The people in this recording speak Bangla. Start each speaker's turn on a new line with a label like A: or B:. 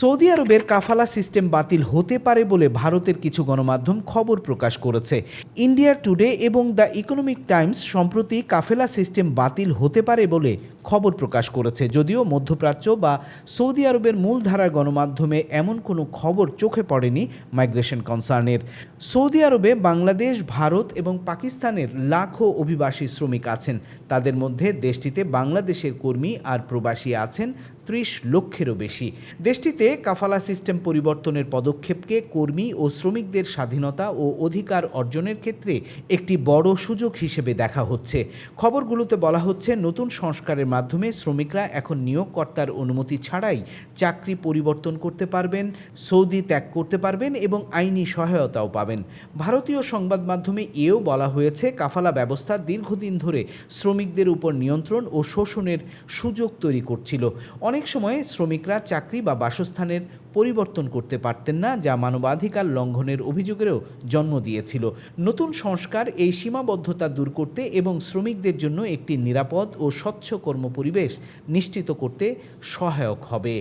A: সৌদি আরবের কাফালা সিস্টেম বাতিল হতে পারে বলে ভারতের কিছু গণমাধ্যম খবর প্রকাশ করেছে। ইন্ডিয়া টুডে এবং দ্য ইকোনমিক টাইমস সম্প্রতি কাফেলা সিস্টেম বাতিল হতে পারে বলে খবর প্রকাশ করেছে। যদিও মধ্যপ্রাচ্য বা সৌদি আরবের মূলধারার গণমাধ্যমে এমন কোনো খবর চোখে পড়েনি মাইগ্রেশন কনসার্নের। সৌদি আরবে বাংলাদেশ, ভারত এবং পাকিস্তানের লাখো অভিবাসী শ্রমিক আছেন। তাদের মধ্যে দেশটিতে বাংলাদেশের কর্মী আর প্রবাসী আছেন ত্রিশ লক্ষেরও বেশি। দেশটিতে কাফালা সিস্টেম পরিবর্তনের পদক্ষেপকে কর্মী ও শ্রমিকদের স্বাধীনতা ও অধিকার অর্জনের ক্ষেত্রে একটি বড় সুযোগ হিসেবে দেখা হচ্ছে। খবরগুলোতে বলা হচ্ছে, নতুন সংস্কারের মাধ্যমে শ্রমিকরা এখন নিয়োগকর্তার অনুমতি ছাড়াই চাকরি পরিবর্তন করতে পারবেন, সৌদি ত্যাগ করতে পারবেন এবং আইনি সহায়তাও পাবেন। ভারতীয় সংবাদ মাধ্যমে এও বলা হয়েছে, কাফালা ব্যবস্থা দীর্ঘদিন ধরে শ্রমিকদের উপর নিয়ন্ত্রণ ও শোষণের সুযোগ তৈরি করছিল। অনেক সময় শ্রমিকরা চাকরি বা বাসস্থানের পরিবর্তন করতে পারতেন না, যা মানবাধিকার লঙ্ঘনের অভিযোগেরও জন্ম দিয়েছিল। নতুন সংস্কার এই সীমাবদ্ধতা দূর করতে এবং শ্রমিকদের জন্য একটি নিরাপদ ও স্বচ্ছ কর্মপরিবেশ নিশ্চিত করতে সহায়ক হবে।